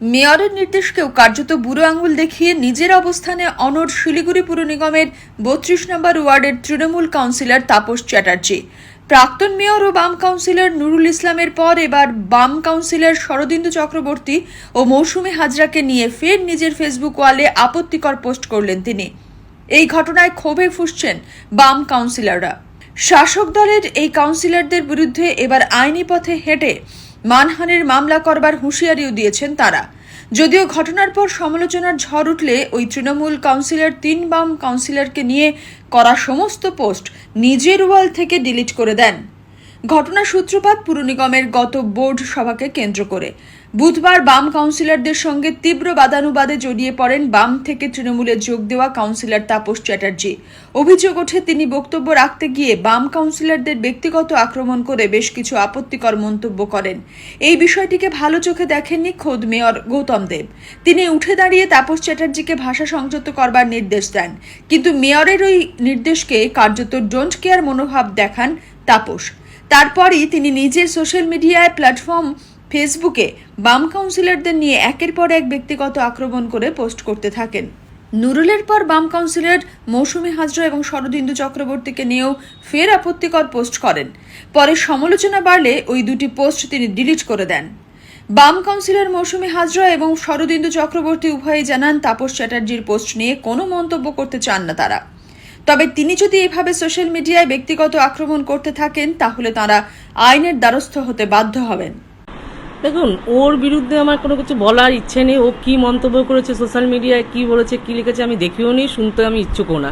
মেয়রের নির্দেশকেও কার্যত বুড়ো আঙুল দেখিয়ে নিজের অবস্থানে অনড় শিলিগুড়ি পুর নিগমের বত্রিশ নম্বর ওয়ার্ডের তৃণমূল কাউন্সিলর তাপস চ্যাটার্জি। প্রাক্তন মেয়র ও বাম কাউন্সিলর নুরুল ইসলামের পর এবার বাম কাউন্সিলর শরদিন্দু চক্রবর্তী ও মৌসুমী হাজরাকে নিয়ে ফের নিজের ফেসবুক ওয়ালে আপত্তিকর পোস্ট করলেন তিনি। এই ঘটনায় ক্ষোভে ফুসছেন বাম কাউন্সিলররা। শাসক দলের এই কাউন্সিলরদের বিরুদ্ধে এবার আইনি পথে হেঁটে মানহানির মামলা করবার হুঁশিয়ারিও দিয়েছেন তারা। যদিও ঘটনার পর সমালোচনার ঝড় উঠলে ওই তৃণমূল কাউন্সিলর তিন বাম কাউন্সিলরকে নিয়ে করা সমস্ত পোস্ট নিজের ওয়াল থেকে ডিলিট করে দেন। ঘটনার সূত্রপাত পুর নিগমের গত বোর্ড সভাকে কেন্দ্র করে। বুধবার বাম কাউন্সিলরদের সঙ্গে তীব্র বাদানুবাদে জড়িয়ে পড়েন বাম থেকে তৃণমূলে যোগ দেওয়া কাউন্সিলর তাপস চ্যাটার্জি। অভিযোগ ওঠে, তিনি বক্তব্য রাখতে গিয়ে বাম কাউন্সিলরদের ব্যক্তিগত আক্রমণ করে বেশ কিছু আপত্তিকর মন্তব্য করেন। এই বিষয়টিকে ভালো চোখে দেখেননি খোদ মেয়র গৌতম দেব। তিনি উঠে দাঁড়িয়ে তাপস চ্যাটার্জিকে ভাষা সংযত করবার নির্দেশ দেন, কিন্তু মেয়রের ওই নির্দেশকে কার্যত ডোন্ট কেয়ার মনোভাব দেখান তাপস। তারপরই তিনি নিজের সোশ্যাল মিডিয়ায় প্ল্যাটফর্ম ফেসবুকে বাম কাউন্সিলরদের নিয়ে একের পর এক ব্যক্তিগত আক্রমণ করে পোস্ট করতে থাকেন। নুরুলের পর বাম কাউন্সিলর মৌসুমী হাজরা এবং শরদিন্দু চক্রবর্তীকে নিয়েও ফের আপত্তিকর পোস্ট করেন। পরে সমালোচনা বাড়লে ওই দুটি পোস্ট তিনি ডিলিট করে দেন। বাম কাউন্সিলর মৌসুমী হাজরা এবং শরদিন্দু চক্রবর্তী উভয়ই জানান, তাপস চ্যাটার্জির পোস্ট নিয়ে কোনো মন্তব্য করতে চান না তারা। তবে তিনি যদি এভাবে সোশ্যাল মিডিয়ায় ব্যক্তিগত আক্রমণ করতে থাকেন, তাহলে তারা আইনের দ্বারস্থ হতে বাধ্য হবেন। দেখুন, ওর বিরুদ্ধে আমার কোনো কিছু বলার ইচ্ছে নেই। ও কি মন্তব্য করেছে সোশ্যাল মিডিয়ায়, কি বলেছে, কি লিখেছে, আমি দেখিও নি, শুনতে আমি ইচ্ছুকও না।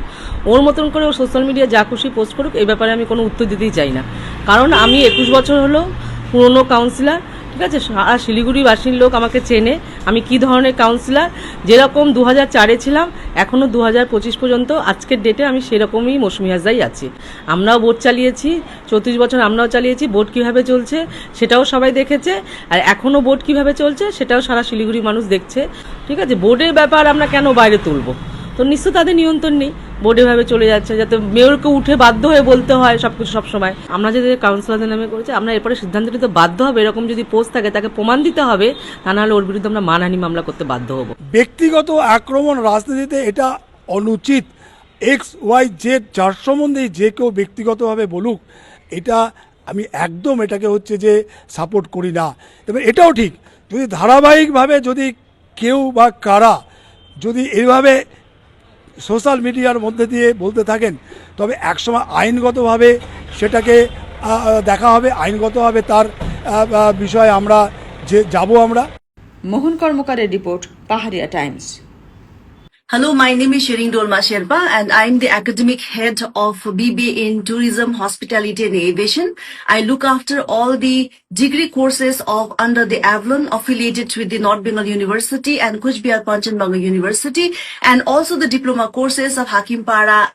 ওর মতন করে ও সোশ্যাল মিডিয়া যা খুশি পোস্ট করুক এই ব্যাপারে আমি কোনো উত্তর দিতেই চাই না। কারণ আমি একুশ বছর হলো পুরনো কাউন্সিলর ঠিক আছে? সারা শিলিগুড়িবাসীর লোক আমাকে চেনে। আমি কি ধরনের কাউন্সিলার যেরকম দু হাজার চারে ছিলাম এখনও দু হাজার পঁচিশ পর্যন্ত, আজকের ডেটে আমি সেরকমই মৌসুমি হাজদাই আছি। আমরাও ভোট চালিয়েছি, চৌত্রিশ বছর আমরাও চালিয়েছি ভোট কীভাবে চলছে সেটাও সবাই দেখেছে, আর এখনও ভোট কীভাবে চলছে সেটাও সারা শিলিগুড়ি মানুষ দেখছে। ঠিক আছে? বোর্ডের ব্যাপার আমরা কেন বাইরে তুলবো? তো নিশ্চয় তাদের নিয়ন্ত্রণ নেই। বোর্ড এভাবে চলে যাচ্ছে, যাতে মেয়রকে উঠে বাধ্য হয়ে বলতে হয় সবকিছু সবসময়। আমরা যদি কাউন্সিলরদের নামে করেছি, আমরা এরপরে সিদ্ধান্ত নিতে বাধ্য হবে। এরকম যদি পোস্ট থাকে, তাকে প্রমাণ দিতে হবে, তা নাহলে ওর বিরুদ্ধে আমরা মানহানি মামলা করতে বাধ্য হব। ব্যক্তিগত আক্রমণ রাজনীতিতে এটা অনুচিত। এক্স ওয়াই জেড যার সম্বন্ধে যে কেউ ব্যক্তিগতভাবে বলুক, এটা আমি একদম এটাকে হচ্ছে যে সাপোর্ট করি না। তবে এটাও ঠিক, যদি ধারাবাহিকভাবে যদি কেউ বা কারা যদি এইভাবে সোশ্যাল মিডিয়ার মধ্যে দিয়ে বলতে থাকেন, তবে একসময় আইনগতভাবে সেটাকে দেখা হবে, আইনগতভাবে তার বিষয়ে আমরা যে, যাব আমরা। Mohan কর্মকারের report, Paharia Times. Hello, my name is Shirin Dolma Sherpa and I'm the academic head of BBA in Tourism, Hospitality and Aviation. I look after all the degree courses of under the Avalon affiliated with the North Bengal University and Kuch Bihar Panchanbanga University and also the diploma courses of Hakim Para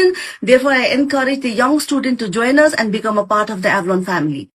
Therefore, I encourage the young student to join us and become a part of the Avalon family.